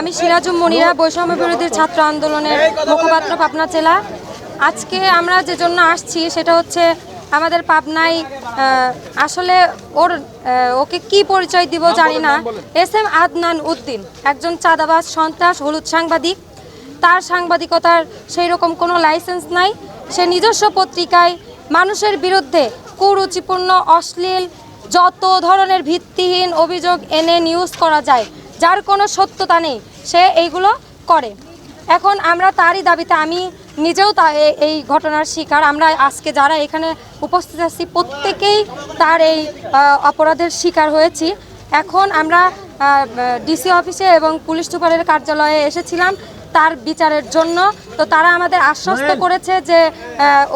আমি সিরাজুম মনিরা, বৈষম্য বিরোধী ছাত্র আন্দোলনের মুখপাত্র, পাবনা জেলা। আজকে আমরা যে জন্য আসছি, সেটা হচ্ছে আমাদের পাবনায় আসলে ওর ওকে কি পরিচয় দিব জানি না। এস এম আদনান উদ্দিন, একজন চাঁদাবাজ, সন্ত্রাস, হলুদ সাংবাদিক। তার সাংবাদিকতার সেই রকম কোনো লাইসেন্স নাই। সে নিজস্ব পত্রিকায় মানুষের বিরুদ্ধে কুরুচিপূর্ণ, অশ্লীল, যত ধরনের ভিত্তিহীন অভিযোগ এনে নিউজ করা যায় যার কোনো সত্যতা নেই সে এইগুলো করে। এখন আমরা তারই দাবিতে আমি নিজেও তা এই ঘটনার শিকার। আমরা আজকে যারা এখানে উপস্থিত আছি প্রত্যেকেই তার এই অপরাধের শিকার হয়েছি। এখন আমরা ডিসি অফিসে এবং পুলিশ সুপারের কার্যালয়ে এসেছিলাম তার বিচারের জন্য। তো তারা আমাদের আশ্বস্ত করেছে যে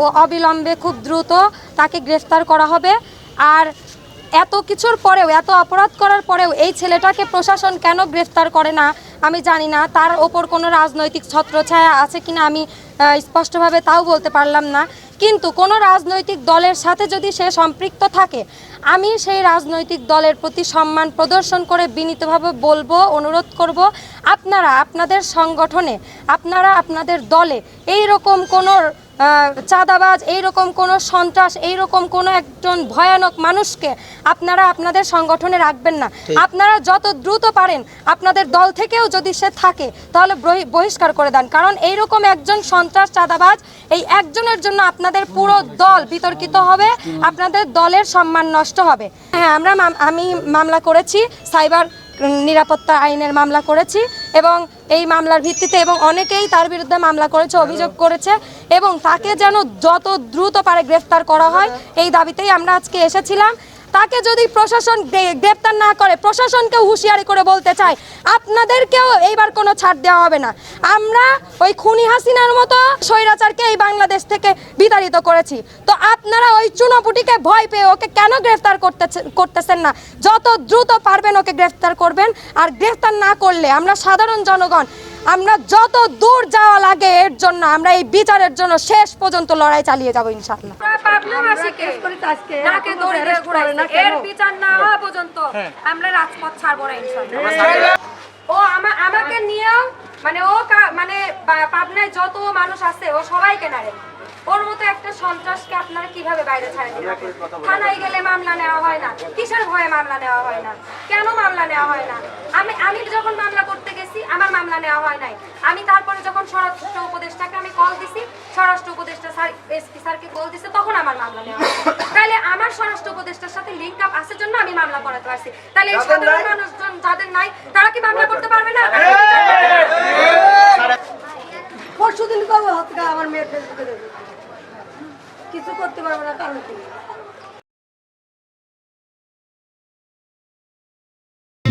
ও অবিলম্বে খুব দ্রুত তাকে গ্রেফতার করা হবে। আর এত কিছুর পরেও, এত অপরাধ করার পরেও এই ছেলেটাকে প্রশাসন কেন গ্রেফতার করে না? আমি জানি না, তার ওপর কোনো রাজনৈতিক ছত্রছায়া আছে কিনা আমি স্পষ্টভাবে তাও বলতে পারলাম না। কিন্তু কোনো রাজনৈতিক দলের সাথে যদি সে সম্পৃক্ত থাকে, আমি সেই রাজনৈতিক দলের প্রতি সম্মান প্রদর্শন করে বিনীতভাবে বলব, অনুরোধ করব, আপনারা, আপনাদের সংগঠনে, আপনারা, আপনাদের দলে এই রকম কোনো চাঁদাবাজ এইরকম কোনো সন্ত্রাস এইরকম কোনো একজন ভয়ানক মানুষকে আপনারা আপনাদের সংগঠনে রাখবেন না। আপনারা যত দ্রুত পারেন আপনাদের দল থেকেও যদি সে থাকে তাহলে বহি- বহিষ্কার করে দেন। কারণ এইরকম একজন সন্ত্রাস চাঁদাবাজ এই একজনের জন্য আপনাদের পুরো দল বিতর্কিত হবে আপনাদের দলের সম্মান নষ্ট হবে। হ্যাঁ আমরা আমি মামলা করেছি সাইবার নিরাপত্তা আইনের মামলা করেছি এবং এই মামলার ভিত্তিতে এবং অনেকেই তার বিরুদ্ধে মামলা করেছে অভিযোগ করেছে এবং তাকে যেন যত দ্রুত পারে গ্রেফতার করা হয় এই দাবিতেই আমরা আজকে এসেছিলাম তাকে যদি প্রশাসন গ্রে- গ্রেফতার না করে প্রশাসনকে হুঁশিয়ারি করে বলতে চাই আপনাদেরকেও এইবার কোনো ছাড় দেওয়া হবে না। আমরা ওই খুনি হাসিনার মতো স্বৈরাচারকে এই বাংলাদেশ থেকে বিতাড়িত করেছি। তো আপনারা ওই চুনোপুটিকে ভয় পেয়ে ওকে কেন গ্রেফতার করতেছে করতেছেন না? যত দ্রুত পারবেন ওকে গ্রেফতার করবেন। আর গ্রেফতার না করলে আমরা সাধারণ জনগণ আমরা যত দূর যাওয়া লাগে এর জন্য আমরা এই বিচারের জন্য শেষ পর্যন্ত লড়াই চালিয়ে যাব বিচার না হওয়া পর্যন্ত আমরা রাজপথ ছাড়বো না ইনশাআল্লাহ। ও আমা- আমাকে নিয়েও মানে ও কা- মানে পাবনায় যত মানুষ আছে ও সবাইকে নাড়ে। ওর মতো একটা সন্ত্রাসকে আপনারা কীভাবে বাইরে ছাড়েন? থানায় গেলে মামলা নেওয়া হয় না। কিসের ভয়ে মামলা নেওয়া হয় না? কেন মামলা নেওয়া হয় না আমি আমি যখন মামলা করতে গেছি আমার মামলা নেওয়া হয় নাই। আমি তারপরে যখন স্বরাষ্ট্র উপদেষ্টাকে আমি কল দিছি স্বরাষ্ট্র উপদেষ্টা স্যার এসপি স্যারকে কল দিছে তখন আমার মামলা নেওয়া হয় তাহলে আমার স্বরাষ্ট্র উপদেষ্টার সাথে লিঙ্ক আপ আসার জন্য আমি মামলা করাতে পারছি। তাহলে এই সাধারণ মানুষজন যাদের নাই তারা কি মামলা করতে পারবে না? পরশু দিন করব আমার মেয়ের ফেসবুকে দেবে কিছু করতে পারবে না কারণ কি?